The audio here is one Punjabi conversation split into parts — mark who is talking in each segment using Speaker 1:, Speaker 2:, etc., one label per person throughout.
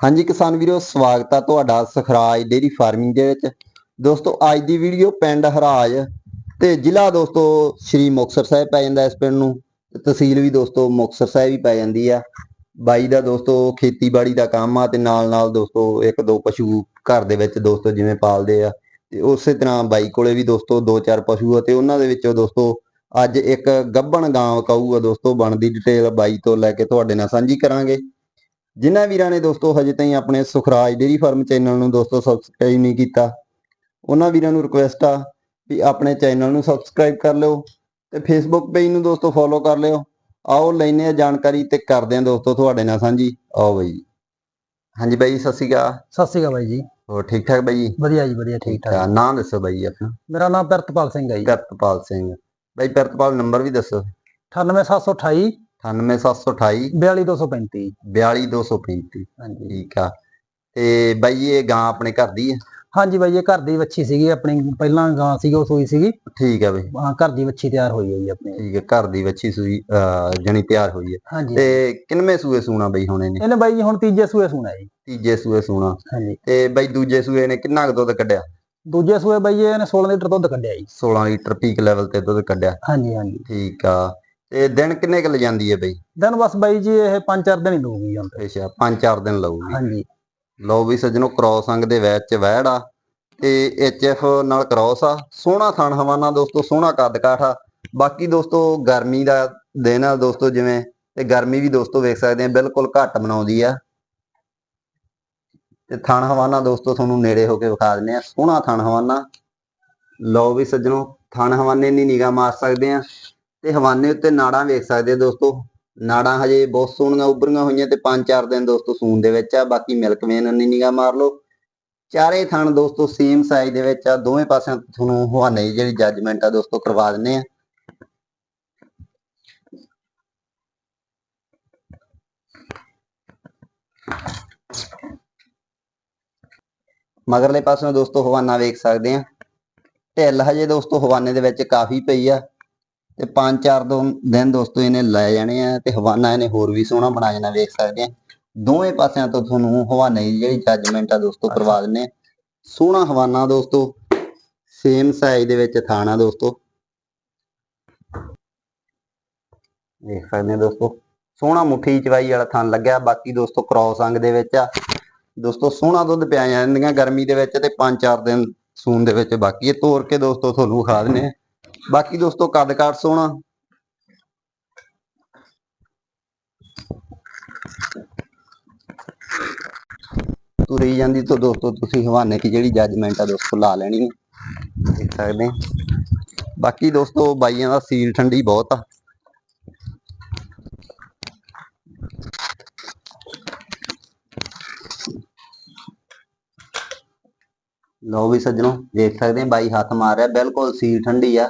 Speaker 1: ਹਾਂਜੀ ਕਿਸਾਨ ਵੀਰੋ, ਸਵਾਗਤ ਆ ਤੁਹਾਡਾ ਸਖਰਾਜ ਡੇਰੀ ਫਾਰਮਿੰਗ ਦੇ ਵਿੱਚ। ਦੋਸਤੋ, ਅੱਜ ਦੀ ਵੀਡੀਓ ਪਿੰਡ ਹਰਾਜ ਤੇ ਜ਼ਿਲ੍ਹਾ ਦੋਸਤੋ ਸ਼੍ਰੀ ਮੁਕਤਸਰ ਸਾਹਿਬ ਪੈ ਜਾਂਦਾ ਇਸ ਪਿੰਡ ਨੂੰ। ਤਹਿਸੀਲ ਵੀ ਦੋਸਤੋ ਮੁਕਤਸਰ ਸਾਹਿਬ ਹੀ ਪੈ ਜਾਂਦੀ ਆ। ਬਾਈ ਦਾ ਦੋਸਤੋ ਖੇਤੀਬਾੜੀ ਦਾ ਕੰਮ ਆ ਤੇ ਨਾਲ ਨਾਲ ਦੋਸਤੋ ਇੱਕ ਦੋ ਪਸ਼ੂ ਘਰ ਦੇ ਵਿੱਚ ਦੋਸਤੋ ਜਿਵੇਂ ਪਾਲਦੇ ਆ। ਤੇ ਉਸੇ ਤਰ੍ਹਾਂ ਬਾਈ ਕੋਲੇ ਵੀ ਦੋਸਤੋ ਦੋ ਚਾਰ ਪਸ਼ੂ ਆ ਤੇ ਉਹਨਾਂ ਦੇ ਵਿੱਚੋਂ ਦੋਸਤੋ ਅੱਜ ਇੱਕ ਗੱਭਣ ਗਾਂ ਕਹੂਗਾ ਦੋਸਤੋ ਬਣਦੀ ਡਿਟੇਲ ਬਾਈ ਤੋਂ ਲੈ ਕੇ ਤੁਹਾਡੇ ਨਾਲ ਸਾਂਝੀ ਕਰਾਂਗੇ। ਜਿਨ੍ਹਾਂ ਵੀਰਾਂ ਨੇ ਦੋਸਤੋ ਹਜੇ ਤਾਈਂ ਆਪਣੇ ਸੁਖਰਾਜ ਡੇਰੀ ਫਾਰਮ ਚੈਨਲ ਨੂੰ ਦੋਸਤੋ ਸਬਸਕ੍ਰਾਈਬ ਨਹੀਂ ਕੀਤਾ ਉਹਨਾਂ ਵੀਰਾਂ ਨੂੰ ਰਿਕੁਐਸਟ ਆ ਵੀ ਆਪਣੇ ਚੈਨਲ ਨੂੰ ਸਬਸਕ੍ਰਾਈਬ ਕਰ ਲਿਓ ਤੇ ਫੇਸਬੁੱਕ ਪੇਜ ਨੂੰ ਦੋਸਤੋ ਫੋਲੋ ਕਰ ਲਿਓ। ਆਓ ਲੈਨੇ ਆ ਜਾਣਕਾਰੀ ਤੇ ਕਰਦੇ ਆ ਦੋਸਤੋ ਤੁਹਾਡੇ ਨਾਲ ਸਾਂਝੀ। ਆਓ ਬਾਈ ਹਾਂਜੀ ਬਾਈ ਸਤਿ ਸ਼੍ਰੀ ਅਕਾਲ।
Speaker 2: ਸਤਿ ਸ਼੍ਰੀ ਅਕਾਲ ਬਾਈ ਜੀ।
Speaker 1: ਹੋਰ ਠੀਕ ਠਾਕ ਬਾਈ
Speaker 2: ਵਧੀਆ ਜੀ ਵਧੀਆ ਠੀਕ ਠਾਕ।
Speaker 1: ਨਾਮ ਦੱਸੋ ਬਾਈ ਆਪਣਾ।
Speaker 2: ਮੇਰਾ ਨਾਮ ਪ੍ਰਿਤਪਾਲ ਸਿੰਘ ਹੈ ਜੀ।
Speaker 1: ਕਰਤਪਾਲ ਸਿੰਘ। ਬਾਈ ਕਰਤਪਾਲ ਨੰਬਰ ਵੀ ਦੱਸੋ।
Speaker 2: 98728
Speaker 1: 98728
Speaker 2: 42235
Speaker 1: 42235
Speaker 2: ਹਾਂਜੀ।
Speaker 1: ਠੀਕ ਆ। ਤੇ ਬਾਈ ਇਹ ਗਾਂ ਆਪਣੇ ਘਰ ਦੀ ਹੈ
Speaker 2: ਹਾਂਜੀ ਬਾਈ ਇਹ ਘਰ ਦੀ ਵੱਛੀ ਸੀਗੀ ਆਪਣੀ ਪਹਿਲਾਂ ਗਾਂ ਸੀਗੀ ਉਹ ਸੂਈ ਸੀਗੀ।
Speaker 1: ਠੀਕ ਆ ਬਈ।
Speaker 2: ਹਾਂ ਘਰ ਦੀ ਵੱਛੀ ਤਿਆਰ ਹੋਈ ਹੈ ਜੀ ਆਪਣੀ।
Speaker 1: ਠੀਕ ਹੈ ਘਰ ਦੀ ਵੱਛੀ ਸੂਈ ਜਣੀ ਤਿਆਰ ਹੋਈ ਹੈ ਤੇ ਕਿੰਨਵੇਂ ਸੂਏ ਸੂਣਾ ਬਈ ਹੁਣ ਇਹਨੇ?
Speaker 2: ਇਹਨੇ ਬਾਈ ਜੀ ਹੁਣ ਤੀਜੇ ਸੂਏ ਸੂਣਾ ਜੀ।
Speaker 1: ਤੀਜੇ ਸੂਏ ਸੂਣਾ।
Speaker 2: ਹਾਂਜੀ।
Speaker 1: ਤੇ ਬਈ ਦੂਜੇ ਸੂਏ ਨੇ ਕਿੰਨਾ ਕੁ ਦੁੱਧ ਕੱਢਿਆ?
Speaker 2: ਦੂਜੇ ਸੂਏ ਬਾਈ ਇਹਨੇ 16 ਲੀਟਰ ਦੁੱਧ ਕੱਢਿਆ ਜੀ।
Speaker 1: 16 ਲੀਟਰ ਪੀਕ ਲੈਵਲ ਤੇ ਦੁੱਧ ਕੱਢਿਆ।
Speaker 2: ਹਾਂਜੀ ਹਾਂਜੀ।
Speaker 1: ਠੀਕ ਆ। ਤੇ ਦਿਨ ਕਿੰਨੇ ਕੁ ਲੈ ਜਾਂਦੀ ਹੈ ਬਈ?
Speaker 2: ਦਿਨ ਬਸ ਬਾਈ ਜੀ ਇਹ 5-4 ਦਿਨ ਹੀ ਲਊਗੀ ਤੇ।
Speaker 1: ਅੱਛਾ 5-4 ਦਿਨ ਲਊਗੀ।
Speaker 2: ਹਾਂਜੀ।
Speaker 1: ਲਓ ਵੀ ਸੱਜਣੋ ਕ੍ਰੋਸ ਅੰਗ ਦੇ ਵਿੱਚ ਵਹਿੜ ਆ ਤੇ ਐਚਐਫ ਨਾਲ ਕ੍ਰੋਸ ਆ। ਸੋਹਣਾ ਥਣ ਹਵਾਨਾ ਦੋਸਤੋ ਸੋਹਣਾ ਕੱਦ ਕਾਠ ਬਾਕੀ ਦੋਸਤੋ ਗਰਮੀ ਦਾ ਦਿਨ ਆ ਦੋਸਤੋ ਜਿਵੇਂ ਤੇ ਗਰਮੀ ਵੀ ਦੋਸਤੋ ਵੇਖ ਸਕਦੇ ਆ ਬਿਲਕੁਲ ਘੱਟ ਮਨਾਉਂਦੀ ਆ। ਤੇ ਥਣ ਹਵਾਨਾ ਦੋਸਤੋ ਤੁਹਾਨੂੰ ਨੇੜੇ ਹੋ ਕੇ ਵਿਖਾ ਦਿੰਦੇ ਆ। ਸੋਹਣਾ ਥਣ ਹਵਾਨਾ। ਲਓ ਵੀ ਸੱਜਣੋ ਥਣ ਹਵਾਨੇ ਦੀ ਨਿਗਾਹ ਮਾਰ ਸਕਦੇ ਆ। ਤੇ ਹਵਾਨੇ ਉੱਤੇ ਨਾੜਾਂ ਵੇਖ ਸਕਦੇ ਦੋਸਤੋ। ਨਾੜਾਂ ਹਜੇ ਬਹੁਤ ਸੋਹਣੀਆਂ ਉੱਭਰੀਆਂ ਹੋਈਆਂ ਤੇ 5-4 ਦਿਨ ਦੋਸਤੋ ਸੂਨ ਦੇ ਵਿੱਚ ਆ, ਬਾਕੀ ਮਿਲਕ ਵੇਨ ਦੀ ਨਿਗਾਹ ਮਾਰ ਲਓ। ਚਾਰੇ ਥਣ ਦੋਸਤੋ ਸੇਮ ਸਾਈਜ਼ ਦੇ ਵਿੱਚ ਆ, ਦੋਵੇਂ ਪਾਸਿਆਂ ਤੁਹਾਨੂੰ ਹਵਾਨੇ ਦੀ ਜਿਹੜੀ ਜੱਜਮੈਂਟ ਆ ਦੋਸਤੋ ਕਰਵਾ ਦਿੰਨੇ ਆ। ਮਗਰਲੇ ਪਾਸਿਓਂ ਦੋਸਤੋ ਹਵਾਨਾ ਵੇਖ ਸਕਦੇ ਆ। ਢਿੱਲ ਹਜੇ ਦੋਸਤੋ ਹਵਾਨੇ ਦੇ ਵਿੱਚ ਕਾਫੀ ਪਈ ਆ। ਤੇ ਪੰਜ ਚਾਰ ਦੋ ਦਿਨ ਦੋਸਤੋ ਇਹਨੇ ਲੈ ਜਾਣੇ ਆ ਤੇ ਹਵਾਨਾ ਇਹਨੇ ਹੋਰ ਵੀ ਸੋਹਣਾ ਬਣਾ ਜਾਣਾ ਵੇਖ ਸਕਦੇ ਆ। ਦੋਵੇਂ ਪਾਸਿਆਂ ਤੋਂ ਤੁਹਾਨੂੰ ਹਵਾਨੇ ਦੀ ਜਿਹੜੀ ਜੱਜਮੈਂਟ ਆ ਦੋਸਤੋ ਕਰਵਾ ਦਿੰਨੇ ਆ। ਸੋਹਣਾ ਹਵਾਨਾ ਦੋਸਤੋ ਸੇਮ ਸਾਈਜ਼ ਦੇ ਵਿੱਚ ਥਾਣਾ ਦੋਸਤੋ। ਦੇਖ ਸਕਦੇ ਆ ਦੋਸਤੋ ਸੋਹਣਾ ਮੁੱਠੀ ਚਵਾਈ ਵਾਲਾ ਥਣ ਲੱਗਿਆ ਬਾਕੀ ਦੋਸਤੋ ਕ੍ਰੋਸ ਅੰਗ ਦੇ ਵਿੱਚ ਆ। ਦੋਸਤੋ ਸੋਹਣਾ ਦੁੱਧ ਪਿਆ ਜਾਂਦੀਆਂ ਗਰਮੀ ਦੇ ਵਿੱਚ ਤੇ 5-4 ਦਿਨ ਸੂਨ ਦੇ ਵਿੱਚ ਬਾਕੀ ਇਹ ਤੋੜ ਕੇ ਦੋਸਤੋ ਤੁਹਾਨੂੰ ਵਿਖਾ ਦਿੰਨੇ ਆ। ਬਾਕੀ ਦੋਸਤੋ ਕੱਦ ਕਾਠ ਸੋਹਣਾ। ਤੁਰੀ ਜਾਂਦੀ ਤੋਂ ਦੋਸਤੋ ਤੁਸੀਂ ਹਵਾਨੇ ਦੀ ਜਿਹੜੀ ਜੱਜਮੈਂਟ ਆ ਦੋਸਤੋ ਲਾ ਲੈਣੀ ਹੈ ਦੇਖ ਸਕਦੇ ਬਾਕੀ ਦੋਸਤੋ ਬਾਈਆਂ ਦਾ ਸੀਲ ਠੰਡੀ ਬਹੁਤ ਆ। ਲਓ ਵੀ ਸੱਜਣੋ, ਦੇਖ ਸਕਦੇ ਆ ਬਾਈ ਹੱਥ ਮਾਰ ਰਿਹਾ, ਬਿਲਕੁਲ ਸੀਲ ਠੰਡੀ ਆ।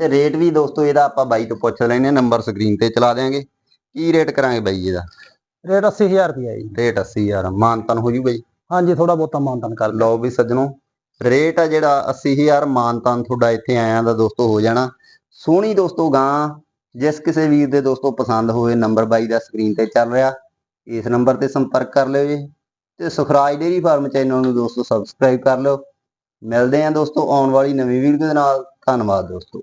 Speaker 1: ਤੇ ਰੇਟ ਵੀ ਦੋਸਤੋ ਇਹਦਾ ਆਪਾਂ ਬਾਈ ਤੋਂ ਪੁੱਛ ਆ ਨੰਬਰ ਸਕਰੀਨ ਤੇ ਚਲਾ ਦਿਆਂਗੇ। ਕੀ ਰੇਟ ਕਰਾਂਗੇ ਬਾਈ ਇਹਦਾ?
Speaker 2: ਰੇਟ 80000 ਰੁਪਇਆ ਜੀ।
Speaker 1: ਰੇਟ 80000 ਮਾਨਤਨ ਹੋ ਜੂ ਬਾਈ?
Speaker 2: ਹਾਂਜੀ ਥੋੜਾ ਬਹੁਤਾ ਮਾਨਤਨ ਕਰ
Speaker 1: ਲਓ ਵੀ ਸੱਜਣੋ ਰੇਟ ਆ ਜਿਹੜਾ 80000 ਮਾਨਤਨ ਤੁਹਾਡਾ ਇੱਥੇ ਆਇਆਂ ਦਾ ਦੋਸਤੋ ਹੋ ਜਾਣਾ। ਸੋਹਣੀ ਦੋਸਤੋ ਗਾਂ ਜਿਸ ਕਿਸੇ ਵੀਰ ਦੇ ਦੋਸਤੋ ਪਸੰਦ ਹੋਵੇ ਨੰਬਰ ਬਾਈ ਦਾ ਸਕਰੀਨ ਤੇ ਚੱਲ ਰਿਹਾ। ਇਸ ਨੰਬਰ ਤੇ ਸੰਪਰਕ ਕਰ ਲਿਓ ਜੀ। ਤੇ ਸੁਖਰਾਜ ਡੇਰੀ ਫਾਰਮ ਚੈਨਲ ਨੂੰ ਦੋਸਤੋ ਸਬਸਕ੍ਰਾਈਬ ਕਰ ਲਿਓ। ਮਿਲਦੇ ਆਂ ਦੋਸਤੋ ਆਉਣ ਵਾਲੀ ਨਵੀਂ ਵੀਡੀਓ ਦੇ ਨਾਲ। ਧੰਨਵਾਦ ਦੋਸਤੋ।